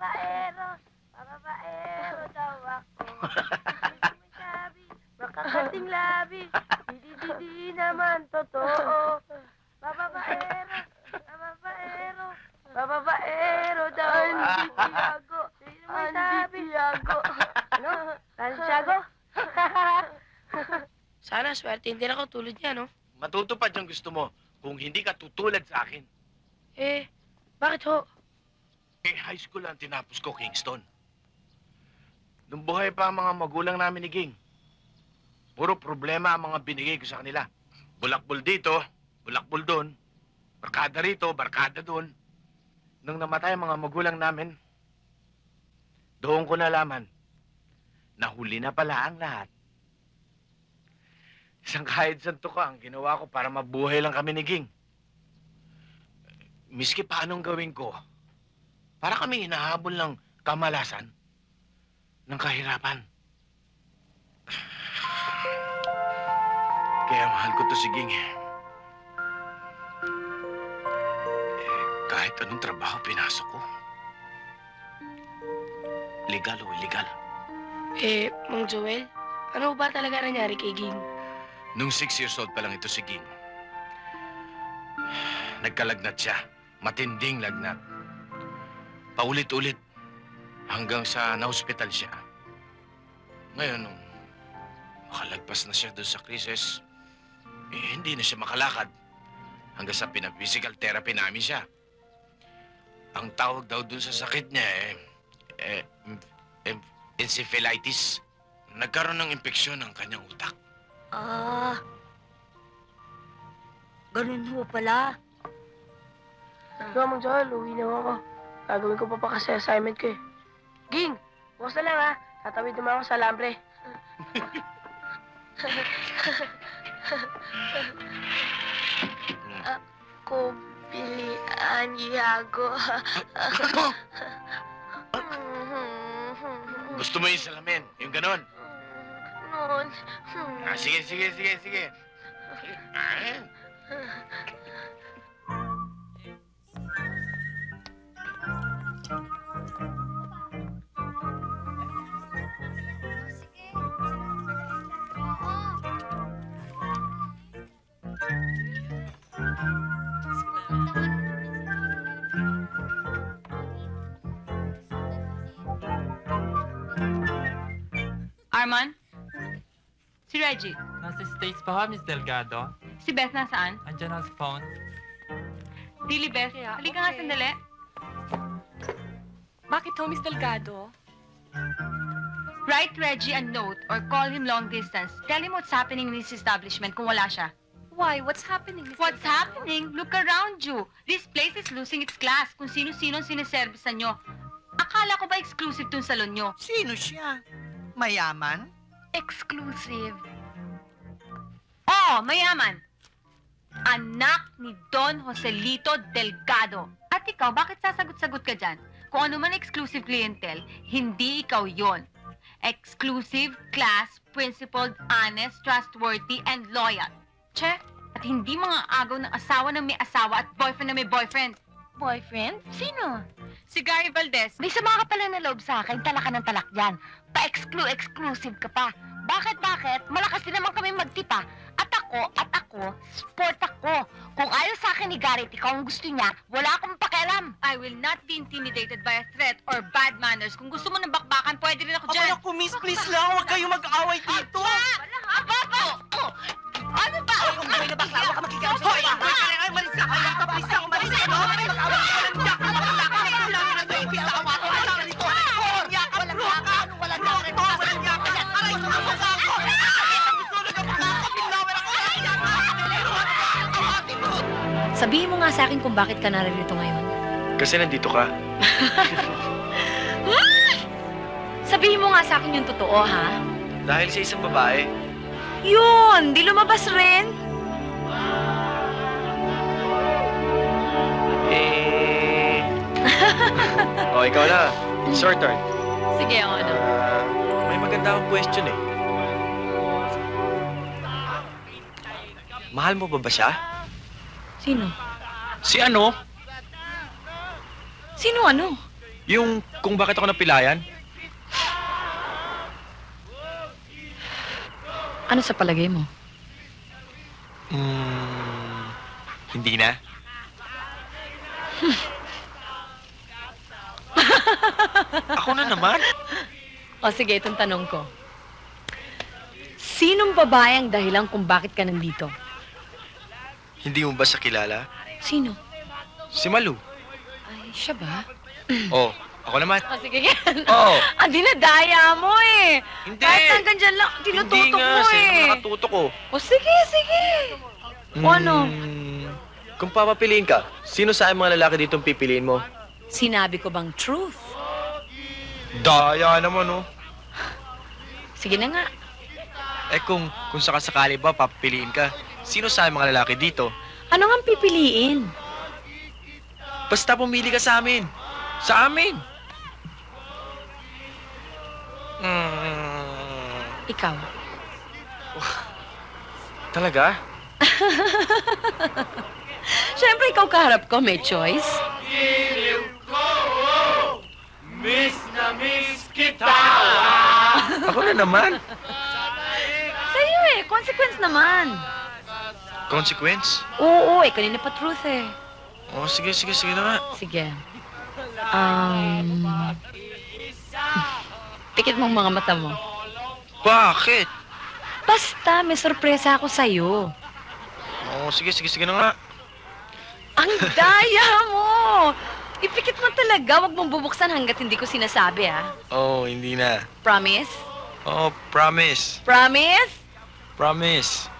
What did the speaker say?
Pababaero, pababaero daw ako. Hindi mo sabi, makakating labi. Di di di naman totoo. Pababaero, pababaero, pababaero daw ako. Santiago, hindi mo sabi. Santiago. Ano? Santiago? Sana swerte din ako tulad niya, no? Matutupad yung gusto mo kung hindi ka tutulad sa akin. Eh, bakit ho? Eh, high school ang tinapos ko, Kingston. Nung buhay pa ang mga magulang namin ni Ging, puro problema ang mga binigay ko sa kanila. Bulakbol dito, bulakbol doon, barkada rito, barkada doon. Nung namatay ang mga magulang namin, doon ko nalaman na huli na pala ang lahat. Isang kahit santo ka ang ginawa ko para mabuhay lang kami ni Ging. Miski paanong gawin ko, para kami inahabol ng kamalasan, ng kahirapan. Kaya mahal ko to si Ging. eh. Eh, kahit anong trabaho pinasok ko. Legal o illegal. Eh, Mang Joel, ano ba talaga nangyari kay Ging? Nung six years old pa lang ito si Ging, nagkalagnat siya. Matinding lagnat. Paulit-ulit hanggang sa na-hospital siya. Ngayon, nung makalagpas na siya doon sa krisis, eh, hindi na siya makalakad hanggang sa pinaphysical therapy namin siya. Ang tawag daw doon sa sakit niya eh, eh, em- encephalitis. Nagkaroon ng impeksyon ng kanyang utak. Ah, ganun ho pala. Mang Joel, uwi na ako. Gagawin ko pa pa kasi assignment ko eh. Ging, bukas na lang ha. Tatawid naman ako sa lambre. Ko pilihan, Iago. Gusto mo yung salamin? Yung ganon? Noon. Ah, sige, sige, sige, sige. Reggie? Nasa States pa ho, Miss Delgado. Si Beth nasaan? Andiyan ang phone. Dili Beth, Kaya, halika nga okay. sandali. Bakit ho, Miss Delgado? Write Reggie a note or call him long distance. Tell him what's happening in his establishment kung wala siya. Why? What's happening, Miss What's Delgado? happening? Look around you. This place is losing its class kung sino-sino ang siniservisan nyo. Akala ko ba exclusive tong salon nyo? Sino siya? Mayaman? Exclusive. Oo, mayaman. Anak ni Don Joselito Delgado. At ikaw, bakit sasagot-sagot ka dyan? Kung ano man exclusive clientele, hindi ikaw yon. Exclusive, class, principled, honest, trustworthy, and loyal. Che, at hindi mga agaw ng asawa ng may asawa at boyfriend na may boyfriend. Boyfriend? Sino? Si Gary Valdez, May sama ka pala na loob sa akin. Talak ka ng talak dyan. Pa-exclu-exclusive ka pa. Bakit, bakit? Malakas din naman kami magtipa. At ako, at ako, sport ako. Kung ayaw sa akin ni Garrett, ikaw ang gusto niya, wala akong pakialam. I will not be intimidated by a threat or bad manners. Kung gusto mo ng bakbakan, pwede rin ako dyan. Naku, miss, please lang. Huwag kayong mag-away dito. Sabihin mo nga sa akin kung bakit ka naririto ngayon. Kasi nandito ka. Sabihin mo nga sa akin yung totoo, ha? Dahil sa isang babae. Yun! Di lumabas rin? Eh... oh, ikaw na. It's your turn. Sige, ako ano. Ah, may maganda akong question eh. Mahal mo ba ba siya? Sino? Si ano? Sino ano? Yung kung bakit ako napilayan? Ano sa palagay mo? Hmm, hindi na. ako na naman. O sige, itong tanong ko. Sinong babae ang dahilan kung bakit ka nandito? Hindi mo ba siya kilala? Sino? Si Malu. Ay, siya ba? Oh, ako naman. O sige, yan. Oo. Ah, dinadaya mo eh. Hindi. Kahit hanggang dyan lang, tinututok Hindi nga, mo eh. nakatutok ko? O sige, sige. O ano? Hmm, Kung papapiliin ka, sino sa mga lalaki dito pipiliin mo? Sinabi ko bang truth? Daya naman, oh. Sige na nga. Eh kung, kung sakasakali ba papiliin ka, sino sa mga lalaki dito? Ano nga ang pipiliin? Basta pumili ka sa amin. Sa amin. Mm, Ikaw. talaga? Siyempre, ikaw kaharap ko, may choice. Ako na naman. Sa'yo eh, consequence naman. Consequence? Oo, eh, kanina pa truth eh. Oh, sige, sige, sige na nga. Sige. Um... Tikit mong mga mata mo. Bakit? Basta, may sorpresa ako sa'yo. Oh, sige, sige, sige na nga. Ang daya mo! Ipikit mo talaga. Huwag mong bubuksan hanggat hindi ko sinasabi, ah. Oh, hindi na. Promise? Oh, promise. Promise? Promise.